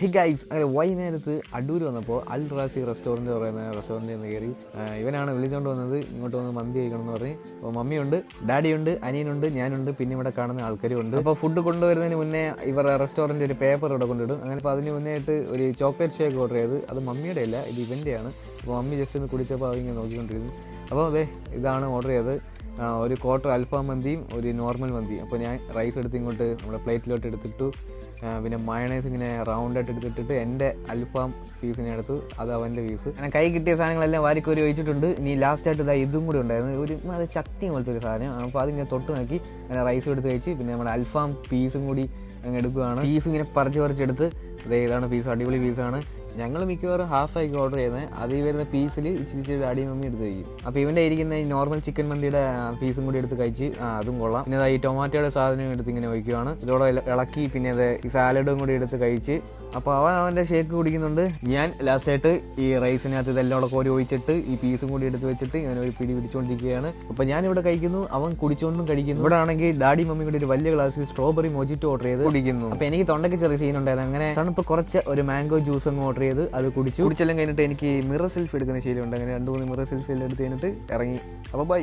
He guys അങ്ങനെ വൈകുന്നേരത്ത് അടൂർ വന്നപ്പോൾ അൽ റാസി റെസ്റ്റോറന്റ് പറയുന്ന റെസ്റ്റോറന്റിൽ നിന്ന് കയറി ഇവനാണ് വിളിച്ചുകൊണ്ട് വന്നത് ഇങ്ങോട്ട് വന്ന് മന്തി കഴിക്കണം എന്ന് പറഞ്ഞ്. അപ്പോൾ മമ്മിയുണ്ട് ഡാഡിയുണ്ട് അനിയനുണ്ട് ഞാനുണ്ട് പിന്നെ ഇവിടെ കാണുന്ന ആൾക്കാരും ഉണ്ട് അപ്പോൾ ഫുഡ് കൊണ്ടുവരുന്നതിന് മുന്നേ ഇവർ റെസ്റ്റോറന്റ് ഒരു പേപ്പർ ഇവിടെ കൊണ്ടിടും. അങ്ങനെ അപ്പോൾ അതിന് മുന്നേ ആയിട്ട് ഒരു ചോക്ലേറ്റ് ഷേക്ക് ഓർഡർ ചെയ്ത് അത് മമ്മിയുടെ അല്ല ഇത് ഇവന്റെയാണ്. അപ്പോൾ മമ്മി ജസ്റ്റ് ഒന്ന് കുടിച്ചപ്പോൾ അതിങ്ങനെ നോക്കിക്കൊണ്ടിരുന്നു. അപ്പോൾ അതെ ഇതാണ് ഓർഡർ ചെയ്തത്. ഒരു ക്വാർട്ടർ അൽഫാം മന്തിയും ഒരു നോർമൽ മന്തിയും. അപ്പോൾ ഞാൻ റൈസ് എടുത്ത് ഇങ്ങോട്ട് നമ്മുടെ പ്ലേറ്റിലോട്ട് എടുത്തിട്ടു. പിന്നെ മയണൈസ് ഇങ്ങനെ റൗണ്ട് ആയിട്ട് എടുത്തിട്ടിട്ട് എന്റെ അൽഫാം പീസിനെ എടുത്തു. അത് അവന്റെ പീസ് ഞാൻ കൈ കിട്ടിയ സാധനങ്ങളെല്ലാം വാരിക്കോരി ഒഴിച്ചിട്ടുണ്ട്. ഇനി ലാസ്റ്റ് ആയിട്ട് ഇതാ ഇതും കൂടി ഉണ്ടായിരുന്നു. ഒരു അത് ശക്തി പോലത്തെ ഒരു സാധനം. അപ്പോൾ അതിങ്ങനെ തൊട്ട് നോക്കി. അങ്ങനെ റൈസ് എടുത്ത് കഴിച്ച് പിന്നെ നമ്മുടെ അൽഫാം പീസും കൂടി അങ്ങ് എടുക്കുകയാണ് പീസ് ഇങ്ങനെ പറിച്ച് പറിച്ചെടുത്ത് അതേ ഇതാണ് പീസ് അടിപൊളി പീസാണ് ഞങ്ങൾ മിക്കവാറും ഹാഫ് ആയിരിക്കും ഓർഡർ ചെയ്യുന്നത് അതിൽ വരുന്ന പീസിൽ ഇച്ചിരി ഇച്ചിരി ഡാഡിയും മമ്മി എടുത്ത് കഴിക്കും. അപ്പോൾ ഇവന്റെ ഇരിക്കുന്ന ഈ നോർമൽ ചിക്കൻ മന്തിയുടെ പീസും കൂടി എടുത്ത് കഴിച്ച് അതും കൊള്ളാം. പിന്നെ ഈ ടൊമാറ്റോയുടെ സാധനം എടുത്ത് ഇങ്ങനെ വയ്ക്കുവാണ്. ഇതോടെ ഇളക്കി പിന്നെ അത് ഈ സാലഡും കൂടി എടുത്ത് കഴിച്ച് അപ്പോൾ അവൻ അവന്റെ ഷേക്ക് കുടിക്കുന്നുണ്ട്. ഞാൻ ലാസ്റ്റായിട്ട് ഈ റൈസിനകത്ത് ഇതെല്ലാം കൂടെ കോരി ഒഴിച്ചിട്ട് ഈ പീസും കൂടി എടുത്ത് വെച്ചിട്ട് ഇങ്ങനെ ഒരു പിടി പിടിച്ചുകൊണ്ടിരിക്കുകയാണ് അപ്പോൾ ഞാനിവിടെ കഴിക്കുന്നു അവൻ കുടിച്ചുകൊണ്ടും കഴിക്കുന്നു. ഇവിടെ ആണെങ്കിൽ ഡാഡി മമ്മി കൂടി ഒരു വലിയ ഗ്ലാസ്സിൽ സ്ട്രോബെറി മൊജിറ്റോ ഓർഡർ ചെയ്ത് കുടിക്കുന്നു. അപ്പോൾ എനിക്ക് തൊണ്ടയ്ക്ക് ചെറിയ സീനുണ്ടായിരുന്നു അങ്ങനെ തണുപ്പ് കുറച്ച് ഒരു മാംഗോ ജ്യൂസ് അങ്ങ് ഓർഡർ ചെയ്ത് അത് കുടിച്ചു. കുടിച്ചെല്ലാം കഴിഞ്ഞിട്ട് എനിക്ക് മിറർ സെൽഫി എടുക്കുന്ന ശീലമുണ്ട്. അങ്ങനെ രണ്ട് മൂന്ന് മിറർ സെൽഫി എല്ലാം എടുത്ത് കഴിഞ്ഞിട്ട് ഇറങ്ങി. അപ്പോൾ ബൈ